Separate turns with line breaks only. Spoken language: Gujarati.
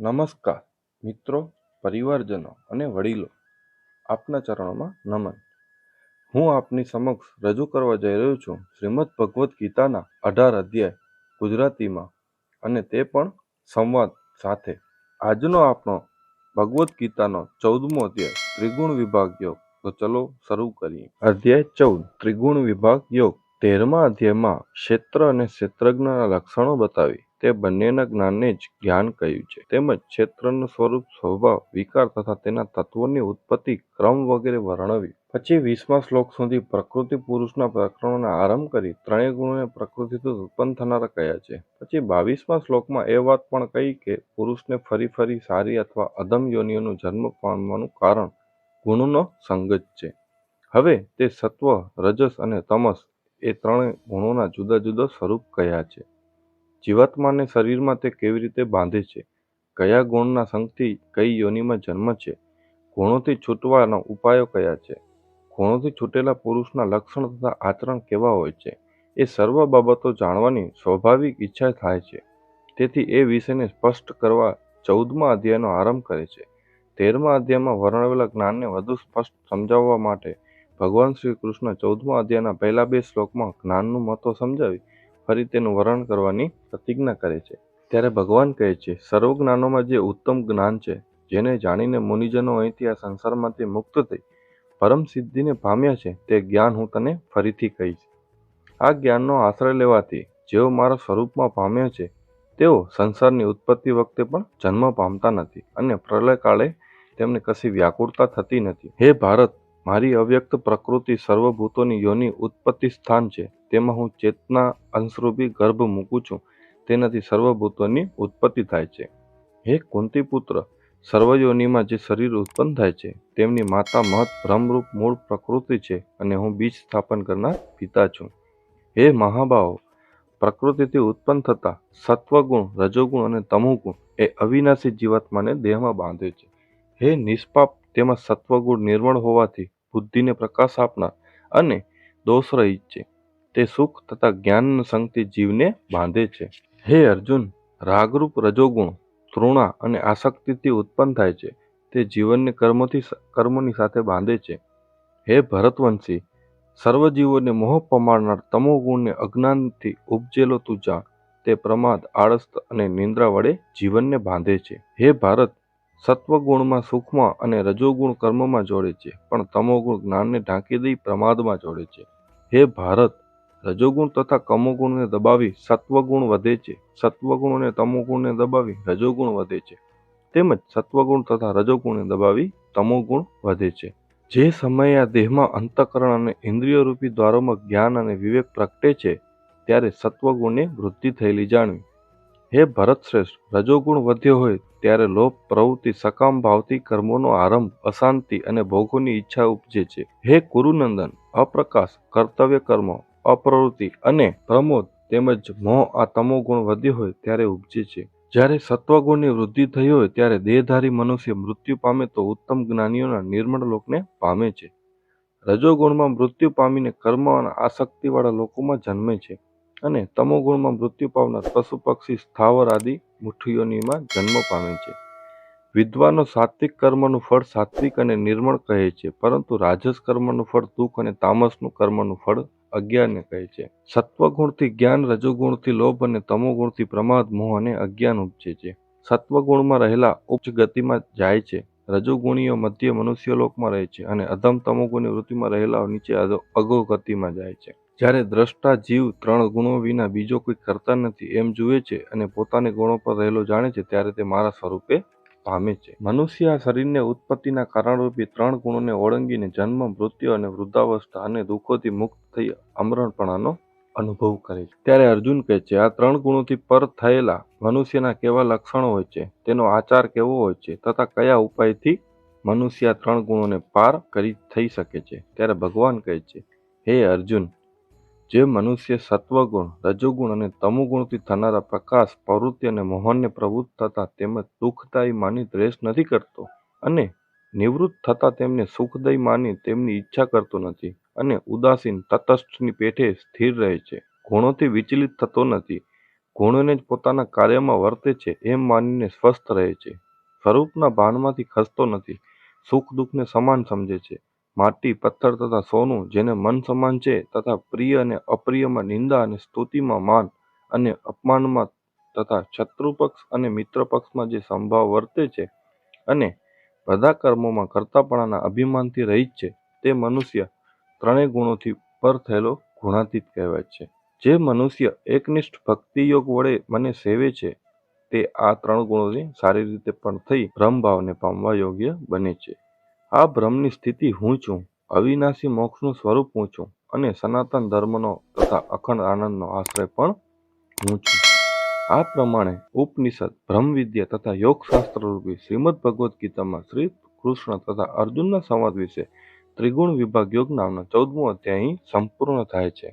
નમસ્કાર, મિત્રો, પરિવારજનો અને વડીલો, આપના ચરણોમાં નમન. હું આપની સમક્ષ રજૂ કરવા જઈ રહ્યો છું શ્રીમદ ભગવદ્ ગીતાના અઢાર અધ્યાય, ગુજરાતીમાં અને તે પણ સંવાદ સાથે. આજનો આપણો ભગવદ્ ગીતાનો ચૌદમો અધ્યાય, ત્રિગુણ વિભાગ યોગ. તો ચલો શરૂ કરીએ. અધ્યાય ચૌદ, ત્રિગુણ વિભાગ યોગ. તેરમા અધ્યાયમાં ક્ષેત્ર અને ક્ષેત્રજ્ઞના લક્ષણો બતાવી. તે બંનેના જ્ઞાનને જ જ્ઞાન કહ્યું છે. તેમજ ક્ષેત્રનું સ્વરૂપ, સ્વભાવ, વિકાર તથા તેના તત્વોની ઉત્પત્તિ ક્રમ વગેરે વર્ણવ્યું પછી વીસમા શ્લોક સુધી પ્રકૃતિ પુરુષના પ્રકરણોને આરંભ કરી ત્રણેય ગુણોને પ્રકૃતિથી ઉત્પન્ન થનારા કહ્યા છે. પછી બાવીસમા શ્લોકમાં એ વાત પણ કહી કે પુરુષને ફરી ફરી સારી અથવા અધમ યોનિઓનું જન્મ પામવાનું કારણ ગુણોનો સંગ જ છે. હવે તે સત્વ, રજસ અને તમસ એ ત્રણેય ગુણોના જુદા જુદા સ્વરૂપ કયા છે. જીવાત્માને શરીરમાં તે કેવી રીતે બાંધે છે? કયા ગુણના સંગથી કઈ યોનિમાં જન્મ છે? ગુણોથી છૂટવાના ઉપાયો કયા છે? ગુણોથી છૂટેલા પુરુષના લક્ષણ તથા આચરણ કેવા હોય છે? એ સર્વ બાબતો જાણવાની સ્વાભાવિક ઈચ્છા થાય છે. તેથી એ વિષયને સ્પષ્ટ કરવા ચૌદમા અધ્યાયનો આરંભ કરે છે. તેરમા અધ્યાયમાં વર્ણવેલા જ્ઞાનને વધુ સ્પષ્ટ સમજાવવા માટે ભગવાન શ્રી કૃષ્ણ ચૌદમા અધ્યાયના પહેલા બે શ્લોકમાં જ્ઞાનનું મહત્વ સમજાવી ફરી તેનું વર્ણન કરવાની પ્રતિજ્ઞા કરે છે. ત્યારે ભગવાન કહે છે સર્વ જ્ઞાનોમાં જે ઉત્તમ જ્ઞાન છે, જેને જાણીને મુનિજનો અહીંથી આ સંસારમાંથી મુક્ત થઈ પરમ સિદ્ધિને પામ્યા છે, તે જ્ઞાન હું તને ફરીથી કહીશ. આ જ્ઞાનનો આશ્રય લેવાથી જેઓ મારા સ્વરૂપમાં પામ્યા છે, તેઓ સંસારની ઉત્પત્તિ વખતે પણ જન્મ પામતા નથી અને પ્રલયકાળે તેમને કશી વ્યાકુળતા થતી નથી. હે ભારત મારી અવ્યક્ત પ્રકૃતિ સર્વભૂતોની યોની ઉત્પત્તિ સ્થાન છે. તેમાં હું ચેતના અંશરૂપી ગર્ભ મૂકું છું. તેનાથી સર્વભૂતોની ઉત્પત્તિ થાય છે. હે કુંતીપુત્ર, સર્વયોનિમાં જે શરીર ઉત્પન્ન થાય છે, તેમની માતા મહત ભ્રમરૂપ મૂળ પ્રકૃતિ છે અને હું બીજ સ્થાપન કરનાર પિતા છું. હે મહાભાવો, પ્રકૃતિથી ઉત્પન્ન થતા સત્વગુણ, રજોગુણ અને તમોગુણ એ અવિનાશી જીવાત્માને દેહમાં બાંધે છે. હે નિષ્પાપ, તેમાં સત્વગુણ નિર્મળ હોવાથી બુદ્ધિને પ્રકાશ આપનાર અને દોષરહિત છે. તે સુખ તથા જ્ઞાન સંગતિ જીવને બાંધે છે. હે અર્જુન, રાગરૂપ રજોગુણ તૃણા અને આસક્તિથી ઉત્પન્ન થાય છે. તે જીવનને કર્મથી કર્મોની સાથે બાંધે છે. હે ભરતવંશી સર્વ જીવોને મોહ પમાડનાર તમોગુણને અજ્ઞાનથી ઉપજેલો તું જાણ. તે પ્રમાદ, આળસ અને નિંદ્રા વડે જીવનને બાંધે છે. હે ભારત સત્વગુણમાં સુખમાં અને રજોગુણ કર્મમાં જોડે છે, પણ તમોગુણ જ્ઞાનને ઢાંકી દઈ પ્રમાદમાં જોડે છે. હે ભારત, રજોગુણ તથા કમોગુણને દબાવી સત્વગુણ વધે છે. સત્વગુણ અને તમોગુણને દબાવી રજોગુણ વધે છે. તેમજ સત્વગુણ તથા રજોગુણને દબાવી તમોગુણ વધે છે. જે સમયે આ દેહમાં અંતઃકરણ અને ઇન્દ્રિય રૂપી દ્વારોમાં જ્ઞાન અને વિવેક પ્રગટે છે, ત્યારે સત્વગુણની વૃદ્ધિ થયેલી જાણવી. હે ભરત શ્રેષ્ઠ, રજોગુણ વધ્યો હોય ત્યારે લોભ, પ્રવૃત્તિ, સકામ, ભાવથી કર્મોનો આરંભ, અશાંતિ અને ભોગોની ઈચ્છા ઉપજે છે. હે કુરુનંદન અપ્રકાશ, કર્તવ્ય કર્મ, અપ્રવૃત્તિ અને પ્રમોદ તેમજ મોહ આ તમો ગુણ વધ્યો હોય ત્યારે ઉપજે છે. જ્યારે સત્વગુણની વૃદ્ધિ થઈ હોય ત્યારે દેહધારી મનુષ્ય મૃત્યુ પામે તો ઉત્તમ જ્ઞાનીઓના નિર્મળ લોકને પામે છે. રજોગુણમાં મૃત્યુ પામીને કર્મ અને આસક્તિવાળા લોકોમાં જન્મે છે. અને તમોગુણમાં મૃત્યુ પામનાર પશુ પક્ષી, સ્થાવર આદિ મુઠ્ઠીઓનીમાં જન્મ પામે છે. વિદ્વાનો સાત્વિક કર્મનું ફળ સાત્વિક અને નિર્મળ કહે છે, પરંતુ રાજસ કર્મનું ફળ દુઃખ અને તામસનું કર્મનું ફળ અજ્ઞાનને કહે છે. સત્વગુણથી જ્ઞાન, રજોગુણથી લોભ અને તમોગુણથી પ્રમાદ, મોહ અને અજ્ઞાન ઉપજે છે. સત્વગુણમાં રહેલા ઉચ્ચ ગતિમાં જાય છે, રજોગુણીઓ મધ્ય મનુષ્ય લોકમાં રહે છે અને અધમ તમોગુણની વૃત્તિમાં રહેલા નીચે અગો ગતિમાં જાય છે. જ્યારે દ્રષ્ટા જીવ ત્રણ ગુણો વિના બીજો કોઈ કરતા નથી એમ જુએ છે અને પોતાને ગુણો પર રહેલો જાણે છે, ત્યારે તે મારા સ્વરૂપે પામે છે. મનુષ્ય આ શરીરને ઉત્પત્તિના કારણરૂપી ત્રણ ગુણોને ઓળંગીને જન્મ, મૃત્યુ અને વૃદ્ધાવસ્થા અને દુઃખોથી મુક્ત થઈ અમરણપણાનો અનુભવ કરે છે. ત્યારે અર્જુન કહે છે, આ ત્રણ ગુણોથી પર થયેલા મનુષ્યના કેવા લક્ષણો હોય છે? તેનો આચાર કેવો હોય છે? તથા કયા ઉપાયથી મનુષ્ય આ ત્રણ ગુણોને પાર કરી થઈ શકે છે? ત્યારે ભગવાન કહે છે, હે અર્જુન જે મનુષ્ય સત્વગુણ, રજોગુણ અને તમોગુણથી થનારા પ્રકાશ, પ્રવૃત્તિ અને મોહનને પ્રવૃત્ત થતા તેમજ દુઃખદાયી માની દ્વેષ નથી કરતો અને નિવૃત્ત થતા તેમને સુખદાયી માની તેમની ઈચ્છા કરતો નથી અને ઉદાસીન તટસ્થની પેઠે સ્થિર રહે છે. ગુણોથી વિચલિત થતો નથી. ગુણોને જ પોતાના કાર્યમાં વર્તે છે એમ માનીને સ્વસ્થ રહે છે. સ્વરૂપના ભાનમાંથી ખસતો નથી. સુખ દુઃખને સમાન સમજે છે. માટી, પથ્થર તથા સોનું જેને મન સમાન છે તથા પ્રિય અને અપ્રિયમાં નિંદા અને સ્તુતિમાં માન અને અપમાનમાં તથા શત્રુપક્ષ અને મિત્રપક્ષમાં જે સંભાવ વર્તે છે અને બધા કર્મોમાં કરતાપણાના અભિમાનથી રહિત છે, તે મનુષ્ય ત્રણેય ગુણોથી પર થયેલો ગુણાતીત કહેવાય છે. જે મનુષ્ય એકનિષ્ઠ ભક્તિયોગ વડે મને સેવે છે, તે આ ત્રણ ગુણોની સારી રીતે પણ થઈ, બ્રહ્મભાવને પામવા યોગ્ય બને છે. આ બ્રહ્મની સ્થિતિ હું છું, અવિનાશી મોક્ષનું સ્વરૂપ હું છું અને સનાતન ધર્મનો તથા અખંડ આનંદનો આશ્રય પણ હું છું. આ પ્રમાણે ઉપનિષદ, બ્રહ્મવિદ્યા તથા યોગશાસ્ત્ર રૂપી શ્રીમદ ભગવદ્ ગીતામાં શ્રી કૃષ્ણ તથા અર્જુનના સંવાદ વિશે ત્રિગુણ વિભાગ યોગ નામનો ચૌદમો અધ્યાય સંપૂર્ણ થાય છે.